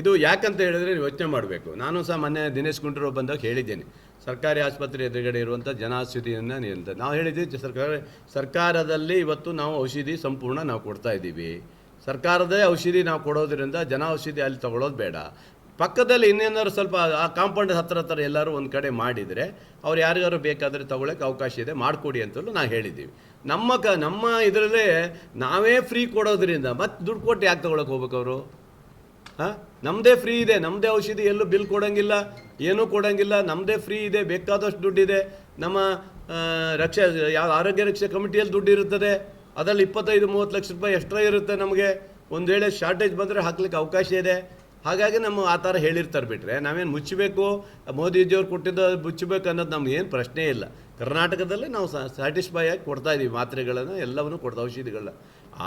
ಇದು ಯಾಕಂತ ಹೇಳಿದ್ರೆ ನೀವು ಯೋಚನೆ ಮಾಡಬೇಕು. ನಾನು ಸಹ ಮೊನ್ನೆ ದಿನೇಶ್ ಗುಂಡೂರಾವ್ ಬಂದಾಗ ಹೇಳಿದ್ದೇನೆ. ಸರ್ಕಾರಿ ಆಸ್ಪತ್ರೆ ಎದುರುಗಡೆ ಇರುವಂಥ ಜನೌಷಧಿಯನ್ನು ನಿಲ್ತ ನಾವು ಹೇಳಿದ್ದೀವಿ ಸರ್ಕಾರ, ಸರ್ಕಾರದಲ್ಲಿ ಇವತ್ತು ನಾವು ಔಷಧಿ ಸಂಪೂರ್ಣ ನಾವು ಕೊಡ್ತಾ ಇದ್ದೀವಿ. ಸರ್ಕಾರದೇ ಔಷಧಿ ನಾವು ಕೊಡೋದ್ರಿಂದ ಜನ ಔಷಧಿ ಅಲ್ಲಿ ತಗೊಳ್ಳೋದು ಬೇಡ. ಪಕ್ಕದಲ್ಲಿ ಇನ್ನೇನಾದ್ರು ಸ್ವಲ್ಪ ಆ ಕಾಂಪೌಂಡ್ ಹತ್ರ ಹತ್ರ ಎಲ್ಲರೂ ಒಂದು ಕಡೆ ಮಾಡಿದರೆ ಅವ್ರು ಯಾರಿಗಾರು ಬೇಕಾದರೆ ತಗೊಳ್ಳೋಕೆ ಅವಕಾಶ ಇದೆ, ಮಾಡಿಕೊಡಿ ಅಂತಲೂ ನಾವು ಹೇಳಿದ್ದೀವಿ. ನಮ್ಮ ಕ, ನಮ್ಮ ಇದರಲ್ಲೇ ನಾವೇ ಫ್ರೀ ಕೊಡೋದ್ರಿಂದ ಮತ್ತೆ ದುಡ್ಡು ಕೊಟ್ಟು ಯಾಕೆ ತಗೊಳಕ್ಕೆ ಹೋಗ್ಬೇಕು ಅವರು? ಹಾಂ? ನಮ್ಮದೇ ಫ್ರೀ ಇದೆ. ನಮ್ಮದೇ ಔಷಧಿ ಎಲ್ಲೂ ಬಿಲ್ ಕೊಡೋಂಗಿಲ್ಲ, ಏನೂ ಕೊಡೋಂಗಿಲ್ಲ. ನಮ್ಮದೇ ಫ್ರೀ ಇದೆ. ಬೇಕಾದಷ್ಟು ದುಡ್ಡಿದೆ. ನಮ್ಮ ರಕ್ಷೆ ಯಾವ ಆರೋಗ್ಯ ರಕ್ಷೆ ಕಮಿಟಿಯಲ್ಲಿ ದುಡ್ಡು ಇರುತ್ತದೆ. ಅದರಲ್ಲಿ ಇಪ್ಪತ್ತೈದು, ಮೂವತ್ತು ಲಕ್ಷ ರೂಪಾಯಿ ಎಕ್ಸ್ಟ್ರಾ ಇರುತ್ತೆ ನಮಗೆ. ಒಂದು ವೇಳೆ ಶಾರ್ಟೇಜ್ ಬಂದರೆ ಹಾಕ್ಲಿಕ್ಕೆ ಅವಕಾಶ ಇದೆ. ಹಾಗಾಗಿ ನಮ್ಮ ಆ ಥರ ಹೇಳಿರ್ತಾರೆ ಬಿಟ್ಟರೆ ನಾವೇನು ಮುಚ್ಚಬೇಕು? ಮೋದಿಜಿಯವ್ರು ಕೊಟ್ಟಿದ್ದು ಮುಚ್ಚಬೇಕು ಅನ್ನೋದು ನಮ್ಗೆ ಏನು ಪ್ರಶ್ನೆ ಇಲ್ಲ. ಕರ್ನಾಟಕದಲ್ಲಿ ನಾವು ಸ್ಯಾಟಿಸ್ಫೈ ಆಗಿ ಕೊಡ್ತಾ ಇದ್ದೀವಿ ಮಾತ್ರೆಗಳನ್ನು, ಎಲ್ಲವನ್ನು ಕೊಡ್ತಾ ಔಷಧಿಗಳನ್ನ.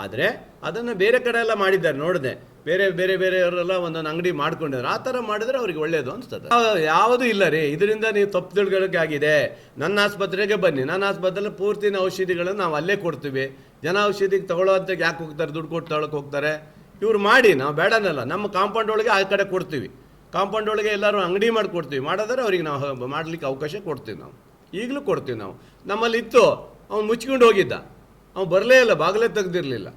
ಆದರೆ ಅದನ್ನು ಬೇರೆ ಕಡೆ ಎಲ್ಲ ಮಾಡಿದ್ದಾರೆ. ನೋಡಿದೆ. ಬೇರೆ ಬೇರೆ ಬೇರೆಯವರೆಲ್ಲ ಒಂದೊಂದು ಅಂಗಡಿ ಮಾಡ್ಕೊಂಡಿದ್ದಾರೆ. ಆ ಥರ ಮಾಡಿದ್ರೆ ಅವ್ರಿಗೆ ಒಳ್ಳೆಯದು ಅನಿಸ್ತದೆ. ಯಾವುದೂ ಇಲ್ಲ ರೀ. ಇದರಿಂದ ನೀವು ತಪ್ಪು ತಿಳ್ಕೊಳ್ಳೋಕ್ಕಾಗಿದೆ ನನ್ನ ಆಸ್ಪತ್ರೆಗೆ ಬನ್ನಿ. ನನ್ನ ಆಸ್ಪತ್ರೆಯಲ್ಲಿ ಪೂರ್ತಿನ ಔಷಧಿಗಳನ್ನು ನಾವು ಅಲ್ಲೇ ಕೊಡ್ತೀವಿ. ಜನ ಔಷಧಿಗೆ ತಗೊಳ್ಳೋ ಅಂತ ಯಾಕೆ ಹೋಗ್ತಾರೆ? ದುಡ್ಡು ಕೊಟ್ಟು ತಗೊಳಕ್ಕೆ ಹೋಗ್ತಾರೆ? ಇವ್ರು ಮಾಡಿ. ನಾವು ಬೇಡನಲ್ಲ. ನಮ್ಮ ಕಾಂಪೌಂಡ್ ಒಳಗೆ ಆ ಕಡೆ ಕೊಡ್ತೀವಿ. ಕಾಂಪೌಂಡ್ ಒಳಗೆ ಎಲ್ಲರೂ ಅಂಗಡಿ ಮಾಡಿ ಕೊಡ್ತೀವಿ ಮಾಡಿದ್ರೆ ಅವ್ರಿಗೆ ನಾವು ಮಾಡಲಿಕ್ಕೆ ಅವಕಾಶ ಕೊಡ್ತೀವಿ ನಾವು. ಈಗಲೂ ಕೊಡ್ತೀವಿ ನಾವು. ನಮ್ಮಲ್ಲಿ ಇತ್ತು. ಅವ್ನು ಮುಚ್ಕೊಂಡು ಹೋಗಿದ್ದ. ಅವ್ನು ಬರಲೇ ಇಲ್ಲ. ಬಾಗಿಲೇ ತೆಗ್ದಿರಲಿಲ್ಲ.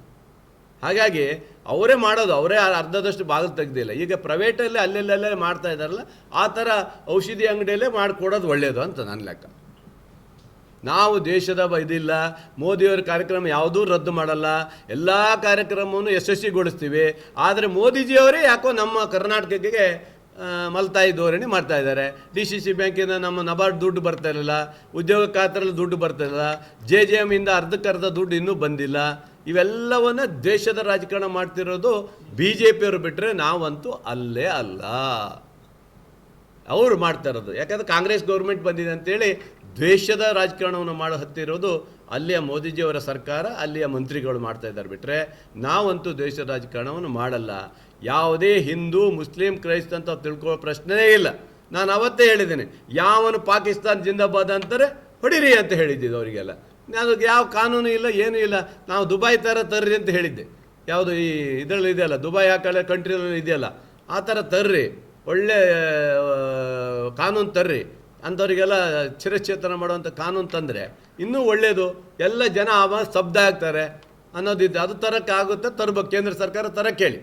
ಹಾಗಾಗಿ ಅವರೇ ಮಾಡೋದು, ಅವರೇ ಅರ್ಧದಷ್ಟು ಬಾಗಿಲು ತೆಗ್ದಿಲ್ಲ ಈಗ ಪ್ರೈವೇಟಲ್ಲಿ ಅಲ್ಲೆಲ್ಲೇ ಮಾಡ್ತಾ ಇದ್ದಾರಲ್ಲ, ಆ ಥರ ಔಷಧಿ ಅಂಗಡಿಯಲ್ಲೇ ಮಾಡಿಕೊಡೋದು ಒಳ್ಳೆಯದು ಅಂತ ನನ್ನ ಲೆಕ್ಕ. ನಾವು ದೇಶದ ಇದಿಲ್ಲ, ಮೋದಿಯವರ ಕಾರ್ಯಕ್ರಮ ಯಾವುದೂ ರದ್ದು ಮಾಡಲ್ಲ, ಎಲ್ಲ ಕಾರ್ಯಕ್ರಮವನ್ನು ಯಶಸ್ವಿಗೊಳಿಸ್ತೀವಿ. ಆದರೆ ಮೋದಿಜಿಯವರೇ ಯಾಕೋ ನಮ್ಮ ಕರ್ನಾಟಕಕ್ಕೆ ಮಲ್ತಾಯಿ ಧೋರಣೆ ಮಾಡ್ತಾ ಇದ್ದಾರೆ. ಡಿ ಸಿ ಸಿ ಬ್ಯಾಂಕಿಂದ ನಮ್ಮ ನಬಾರ್ಡ್ ದುಡ್ಡು ಬರ್ತಾ ಇರಲಿಲ್ಲ, ಉದ್ಯೋಗ ಖಾತ್ರಲ್ಲಿ ದುಡ್ಡು ಬರ್ತಾ ಇರಲಿಲ್ಲ, ಜೆ ಜೆ ಇಂದ ಅರ್ಧಕ್ಕರ್ಧ ದುಡ್ಡು ಇನ್ನೂ ಬಂದಿಲ್ಲ. ಇವೆಲ್ಲವನ್ನ ದೇಶದ ರಾಜಕಾರಣ ಮಾಡ್ತಿರೋದು ಬಿ ಜೆ ಪಿಯವರು ಬಿಟ್ಟರೆ ನಾವಂತೂ ಅಲ್ಲೇ ಅಲ್ಲ. ಅವರು ಮಾಡ್ತಾ ಇರೋದು. ಯಾಕಂದ್ರೆ ಕಾಂಗ್ರೆಸ್ ಗೌರ್ಮೆಂಟ್ ಬಂದಿದೆ ಅಂತೇಳಿ ದ್ವೇಷದ ರಾಜಕಾರಣವನ್ನು ಮಾಡೋ ಹತ್ತಿರೋದು ಅಲ್ಲಿಯ ಮೋದಿಜಿಯವರ ಸರ್ಕಾರ, ಅಲ್ಲಿಯ ಮಂತ್ರಿಗಳು ಮಾಡ್ತಾ ಇದ್ದಾರೆ ಬಿಟ್ಟರೆ ನಾವಂತೂ ದ್ವೇಷದ ರಾಜಕಾರಣವನ್ನು ಮಾಡಲ್ಲ. ಯಾವುದೇ ಹಿಂದೂ, ಮುಸ್ಲಿಂ, ಕ್ರೈಸ್ತ ಅಂತ ತಿಳ್ಕೊಳ್ಳೋ ಪ್ರಶ್ನೆಯೇ ಇಲ್ಲ. ನಾನು ಅವತ್ತೇ ಹೇಳಿದ್ದೀನಿ, ಯಾವನು ಪಾಕಿಸ್ತಾನ ಜಿಂದಾಬಾದ್ ಅಂತಾರೆ ಹೊಡಿರಿ ಅಂತ ಹೇಳಿದ್ದಿದ್ದು ಅವರಿಗೆಲ್ಲ. ನಾನು ಯಾವ ಕಾನೂನು ಇಲ್ಲ, ಏನೂ ಇಲ್ಲ. ನಾವು ದುಬೈ ಥರ ತರ್ರಿ ಅಂತ ಹೇಳಿದ್ದೆ. ಯಾವುದು ಈ ಇದರಲ್ಲಿ ಇದೆಯಲ್ಲ ದುಬೈ ಆ ಕಡೆ ಕಂಟ್ರಿಯಲ್ಲಿ ಇದೆಯಲ್ಲ, ಆ ಥರ ತರ್ರಿ. ಒಳ್ಳೆ ಕಾನೂನು ತರ್ರಿ. ಅಂಥವರಿಗೆಲ್ಲ ಚಿರಚೇತನ ಮಾಡುವಂಥ ಕಾನೂನು ತಂದರೆ ಇನ್ನೂ ಒಳ್ಳೆಯದು ಎಲ್ಲ ಜನ ಆವ ಸ್ತಬ್ಧ ಆಗ್ತಾರೆ ಅನ್ನೋದಿದೆ. ಅದು ತರಕ್ಕೆ ಆಗುತ್ತೆ, ತರ್ಬೇಕು. ಕೇಂದ್ರ ಸರ್ಕಾರ ತರಕ್ಕೆ ಹೇಳಿ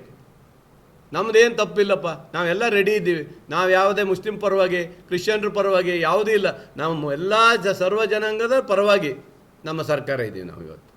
ನಮ್ಮದೇನು ತಪ್ಪಿಲ್ಲಪ್ಪ. ನಾವೆಲ್ಲ ರೆಡಿ ಇದ್ದೀವಿ. ನಾವು ಯಾವುದೇ ಮುಸ್ಲಿಂ ಪರವಾಗಿ, ಕ್ರಿಶ್ಚಿಯನ್ರ ಪರವಾಗಿ ಯಾವುದೂ ಇಲ್ಲ. ನಮ್ಮ ಎಲ್ಲ ಜ, ಸರ್ವ ಜನಾಂಗದ ಪರವಾಗಿ. ನಮ್ಮ ಸರ್ಕಾರ ಇದ್ದೀವಿ ನಾವು ಇವತ್ತು